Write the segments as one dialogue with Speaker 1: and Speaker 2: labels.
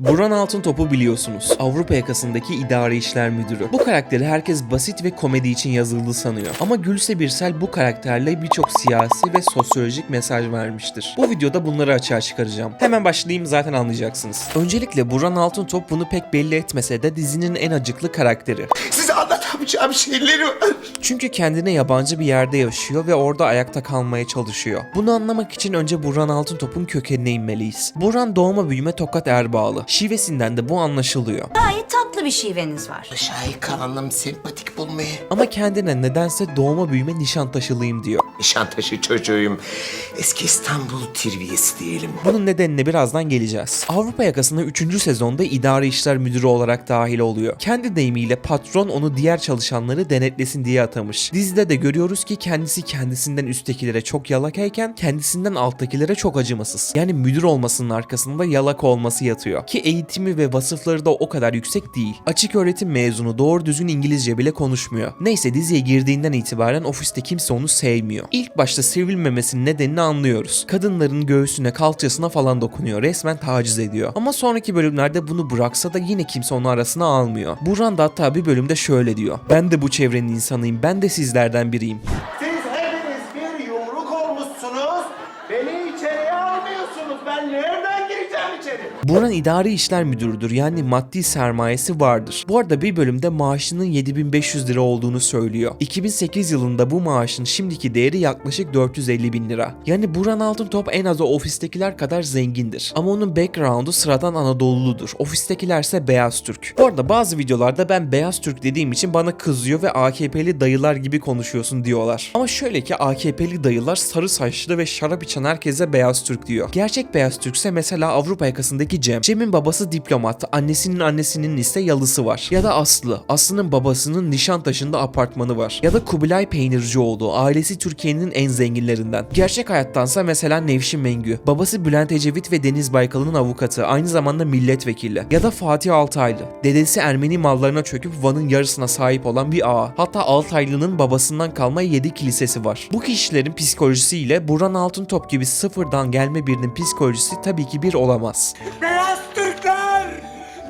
Speaker 1: Burhan Altıntop'u biliyorsunuz. Avrupa yakasındaki idari işler müdürü. Bu karakteri herkes basit ve komedi için yazıldı sanıyor. Ama Gülse Birsel bu karakterle birçok siyasi ve sosyolojik mesaj vermiştir. Bu videoda bunları açığa çıkaracağım. Hemen başlayayım zaten anlayacaksınız. Öncelikle Burhan Altıntop bunu pek belli etmese de dizinin en acıklı karakteri.
Speaker 2: Size anlatamayacağım şeyleri var.
Speaker 1: Çünkü kendine yabancı bir yerde yaşıyor ve orada ayakta kalmaya çalışıyor. Bunu anlamak için önce Burhan Altıntop'un kökenine inmeliyiz. Burhan doğma büyüme Tokat Erbağlı. Şivesinden de bu anlaşılıyor.
Speaker 3: Gayet bir şiveniz var.
Speaker 2: Şahika Hanım sempatik bulmayı.
Speaker 1: Ama kendine nedense doğma büyüme Nişantaşılıyım diyor.
Speaker 2: Nişantaşı çocuğuyum. Eski İstanbul terbiyesi diyelim.
Speaker 1: Bunun nedenine birazdan geleceğiz. Avrupa yakasına 3. sezonda idare işler müdürü olarak dahil oluyor. Kendi deyimiyle patron onu diğer çalışanları denetlesin diye atamış. Dizide de görüyoruz ki kendisi kendisinden üsttekilere çok yalakayken kendisinden alttakilere çok acımasız. Yani müdür olmasının arkasında yalak olması yatıyor. Ki eğitimi ve vasıfları da o kadar yüksek değil. Açık öğretim mezunu doğru düzgün İngilizce bile konuşmuyor. Neyse diziye girdiğinden itibaren ofiste kimse onu sevmiyor. İlk başta sevilmemesinin nedenini anlıyoruz. Kadınların göğsüne, kalçasına falan dokunuyor. Resmen taciz ediyor. Ama sonraki bölümlerde bunu bıraksa da yine kimse onu arasına almıyor. Burhan da hatta bir bölümde şöyle diyor. Ben de bu çevrenin insanıyım. Ben de sizlerden biriyim. Burhan idari işler müdürüdür yani maddi sermayesi vardır. Bu arada bir bölümde maaşının 7500 lira olduğunu söylüyor. 2008 yılında bu maaşın şimdiki değeri yaklaşık 450 bin lira. Yani Burhan Altıntop en az ofistekiler kadar zengindir. Ama onun background'u sıradan Anadolu'ludur. Ofistekilerse Beyaz Türk. Bu arada bazı videolarda ben Beyaz Türk dediğim için bana kızıyor ve AKP'li dayılar gibi konuşuyorsun diyorlar. Ama şöyle ki AKP'li dayılar sarı saçlı ve şarap içen herkese Beyaz Türk diyor. Gerçek Beyaz Türkse mesela Avrupa yakasındaki Cem. Cem'in babası diplomat, annesinin annesinin ise yalısı var. Ya da Aslı. Aslı'nın babasının Nişantaşı'nda apartmanı var. Ya da Kubilay Peynircioğlu. Ailesi Türkiye'nin en zenginlerinden. Gerçek hayattansa mesela Nevşin Mengü. Babası Bülent Ecevit ve Deniz Baykal'ın avukatı. Aynı zamanda milletvekili. Ya da Fatih Altaylı. Dedesi Ermeni mallarına çöküp Van'ın yarısına sahip olan bir ağa. Hatta Altaylı'nın babasından kalma 7 kilisesi var. Bu kişilerin psikolojisiyle Burhan Altıntop gibi sıfırdan gelme birinin psikolojisi tabii ki bir olamaz.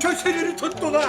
Speaker 4: Köşeleri tuttular.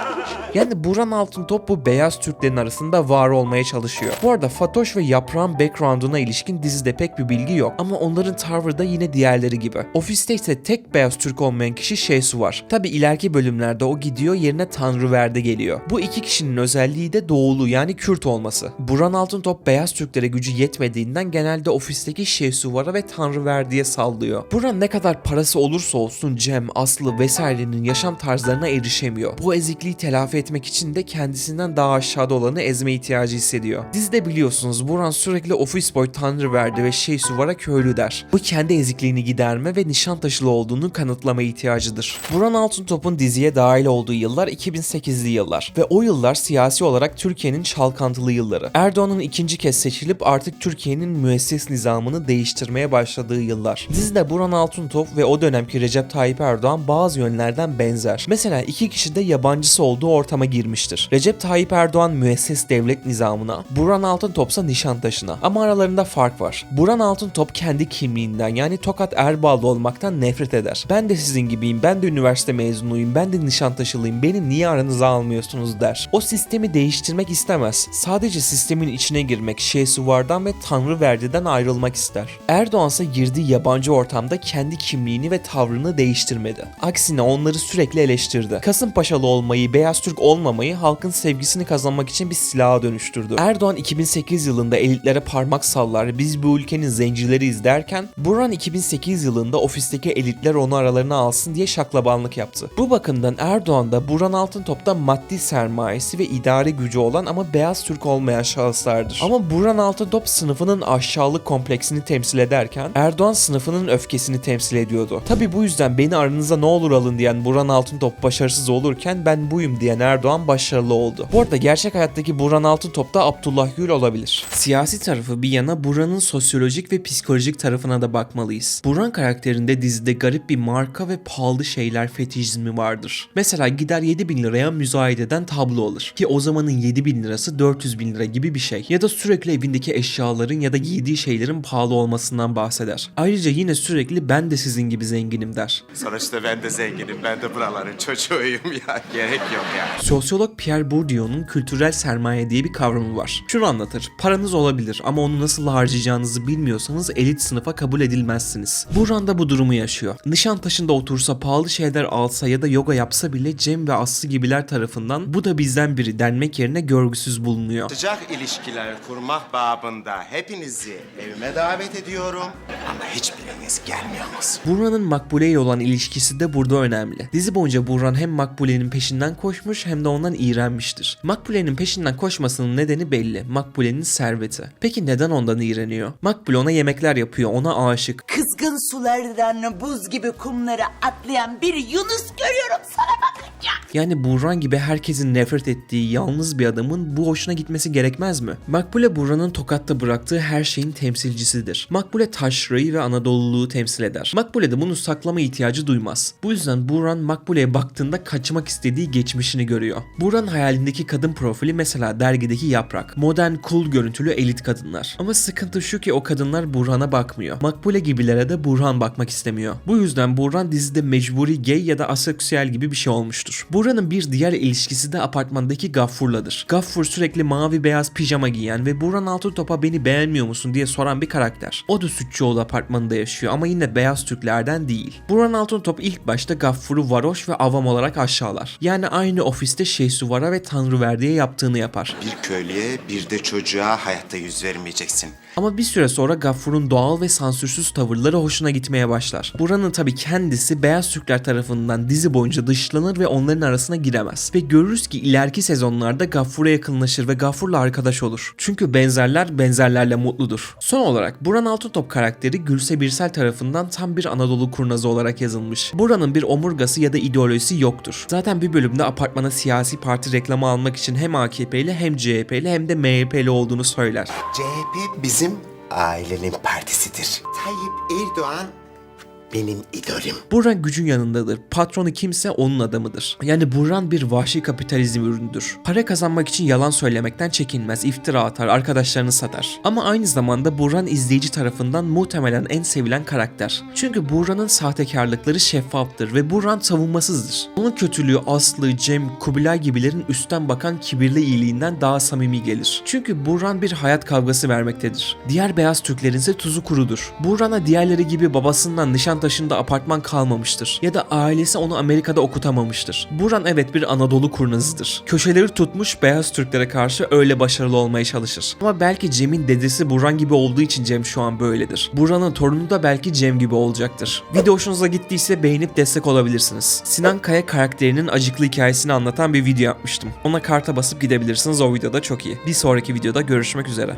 Speaker 1: Yani Burhan Altıntop bu beyaz Türklerin arasında var olmaya çalışıyor. Bu arada Fatoş ve Yaprağın background'una ilişkin dizide pek bir bilgi yok ama onların tavrı yine diğerleri gibi. Ofiste ise tek beyaz Türk olmayan kişi Şesu var. Tabi ileriki bölümlerde o gidiyor yerine Tanrıverde geliyor. Bu iki kişinin özelliği de doğulu yani Kürt olması. Burhan Altıntop beyaz Türklere gücü yetmediğinden genelde ofisteki Şehsuvar'a ve Tanrıverdi'ye sallıyor. Burhan ne kadar parası olursa olsun Cem, Aslı vesairenin yaşam tarzlarına erişemiyor. Bu ezikliği telafi etmek için de kendisinden daha aşağıda olanı ezme ihtiyacı hissediyor. Dizide biliyorsunuz Burhan sürekli ofis boy Tanrıverdi ve Şehsuvar'a köylü der. Bu kendi ezikliğini giderme ve Nişantaşılı olduğunu kanıtlama ihtiyacıdır. Burhan Altıntop'un diziye dahil olduğu yıllar 2008'li yıllar ve o yıllar siyasi olarak Türkiye'nin çalkantılı yılları. Erdoğan'ın ikinci kez seçilip artık Türkiye'nin müesses nizamını değiştirmeye başladığı yıllar. Dizide Burhan Altıntop ve o dönemki Recep Tayyip Erdoğan bazı yönlerden benzer. Mesela iki kişi de yabancısı olduğu ortama girmiştir. Recep Tayyip Erdoğan müesses devlet nizamına, Burhan Altıntop ise Nişantaşı'na. Ama aralarında fark var. Burhan Altıntop kendi kimliğinden yani Tokat Erbağlı olmaktan nefret eder. Ben de sizin gibiyim, ben de üniversite mezunuyum, ben de Nişantaşılıyım, beni niye aranıza almıyorsunuz der. O sistemi değiştirmek istemez. Sadece sistemin içine girmek, Şehsuvar'dan ve Tanrıverdi'den ayrılmak ister. Erdoğan ise girdiği yabancı ortamda kendi kimliğini ve tavrını değiştirmedi. Aksine onları sürekli eleştirdi. Kasımpaşalı olmayı, Beyaz Türk olmamayı halkın sevgisini kazanmak için bir silaha dönüştürdü. Erdoğan 2008 yılında elitlere parmak sallar, biz bu ülkenin zencileriyiz derken, Burhan 2008 yılında ofisteki elitler onu aralarına alsın diye şaklabanlık yaptı. Bu bakımdan Erdoğan da Burhan Altıntop'ta maddi sermayesi ve idari gücü olan ama beyaz Türk olmayan şahıslardır. Ama Burhan Altıntop sınıfının aşağılık kompleksini temsil ederken Erdoğan sınıfının öfkesini temsil ediyordu. Tabi bu yüzden beni aranıza ne olur alın diyen Burhan Altıntop başarısız başarısız olurken ben buyum diyen Erdoğan başarılı oldu. Bu arada gerçek hayattaki Burhan Altıntop da Abdullah Gül olabilir. Siyasi tarafı bir yana Burhan'ın sosyolojik ve psikolojik tarafına da bakmalıyız. Burhan karakterinde dizide garip bir marka ve pahalı şeyler fetişizmi vardır. Mesela gider 7 bin liraya müzayededen tablo alır. Ki o zamanın 7 bin lirası 400 bin lira gibi bir şey. Ya da sürekli evindeki eşyaların ya da giydiği şeylerin pahalı olmasından bahseder. Ayrıca yine sürekli ben de sizin gibi zenginim der.
Speaker 2: Sonuçta ben de zenginim. Ben de buraların çocuğuyum ya. Gerek yok ya.
Speaker 1: Sosyolog Pierre Bourdieu'nun kültürel sermaye diye bir kavramı var. Şunu anlatır. Paranız olabilir ama onu nasıl harcayacağınızı bilmiyorsanız elit sınıfa kabul edilmezsiniz. Burhan da bu durumu yaşıyor. Nişantaşı'nda otursa pahalı şeyler alsa ya da yoga yapsa bile Cem ve Aslı gibiler tarafından bu da bizden biri denmek yerine görgüsüz bulunuyor.
Speaker 2: Sıcak ilişkiler kurmak babında hepinizi evime davet ediyorum. Ama hiçbiriniz gelmiyorsunuz.
Speaker 1: Burhan'ın Makbule ile olan ilişkisi de burada önemli. Dizi boyunca Burhan hem Makbule'nin peşinden koşmuş hem de ondan iğrenmiştir. Makbule'nin peşinden koşmasının nedeni belli. Makbule'nin serveti. Peki neden ondan iğreniyor? Makbule ona yemekler yapıyor, ona aşık.
Speaker 5: Kızgın sulardan buz gibi kumları atlayan bir Yunus görüyorum sana bakınca.
Speaker 1: Yani Burhan gibi herkesin nefret ettiği yalnız bir adamın bu hoşuna gitmesi gerekmez mi? Makbule Burhan'ın tokatta bıraktığı her şeyin temsilcisidir. Makbule taşrayı ve Anadoluluğu temsil eder. Makbule de bunu saklama ihtiyacı duymaz. Bu yüzden Burhan Makbule'ye baktığında kaçmak istediği geçmişini görüyor. Burhan hayalindeki kadın profili mesela dergideki yaprak. Modern, cool görüntülü elit kadınlar. Ama sıkıntı şu ki o kadınlar Burhan'a bakmıyor. Makbule gibilere de Burhan bakmak istemiyor. Bu yüzden Burhan dizide mecburi gay ya da aseksüel gibi bir şey olmuştur. Burhan'ın bir diğer ilişkisi de apartmandaki Gaffur'ladır. Gaffur sürekli mavi beyaz pijama giyen ve Burhan Altıntop'a beni beğenmiyor musun diye soran bir karakter. O da Sütçüoğlu apartmanında yaşıyor ama yine beyaz Türklerden değil. Burhan Altıntop ilk başta Gaffur'u varoş ve avam olarak aşağılar. Yani aynı ofiste Şeysuvara ve Tanrıverdi'ye yaptığını yapar.
Speaker 2: Bir köylüye bir de çocuğa hayatta yüz vermeyeceksin.
Speaker 1: Ama bir süre sonra Gaffur'un doğal ve sansürsüz tavırları hoşuna gitmeye başlar. Buranın tabi kendisi beyaz Türkler tarafından dizi boyunca dışlanır ve onların arasına giremez. Ve görürüz ki ileriki sezonlarda Gaffur'a yakınlaşır ve Gaffur'la arkadaş olur. Çünkü benzerler benzerlerle mutludur. Son olarak Buran Altıntop karakteri Gülse Birsel tarafından tam bir Anadolu kurnazı olarak yazılmış. Buranın bir omurgası ya da ideolojisi yoktur. Zaten bir bölümde apartmana siyasi parti reklamı almak için hem AKP'li hem CHP'li hem de MHP'li olduğunu söyler.
Speaker 2: CHP bizim ailenin partisidir. Tayyip Erdoğan benim idolüm.
Speaker 1: Burhan gücün yanındadır. Patronu kimse onun adamıdır. Yani Burhan bir vahşi kapitalizm ürünüdür. Para kazanmak için yalan söylemekten çekinmez, iftira atar, arkadaşlarını satar. Ama aynı zamanda Burhan izleyici tarafından muhtemelen en sevilen karakter. Çünkü Burhan'ın sahtekarlıkları şeffaftır ve Burhan savunmasızdır. Onun kötülüğü Aslı, Cem, Kubilay gibilerin üstten bakan kibirli iyiliğinden daha samimi gelir. Çünkü Burhan bir hayat kavgası vermektedir. Diğer beyaz Türklerin ise tuzu kurudur. Burhan'a diğerleri gibi babasından Nişantaşı'nda apartman kalmamıştır. Ya da ailesi onu Amerika'da okutamamıştır. Burhan evet bir Anadolu kurnazıdır. Köşeleri tutmuş beyaz Türklere karşı öyle başarılı olmaya çalışır. Ama belki Cem'in dedesi Burhan gibi olduğu için Cem şu an böyledir. Burhan'ın torunu da belki Cem gibi olacaktır. Video hoşunuza gittiyse beğenip destek olabilirsiniz. Sinan Kaya karakterinin acıklı hikayesini anlatan bir video yapmıştım. Ona karta basıp gidebilirsiniz o videoda çok iyi. Bir sonraki videoda görüşmek üzere.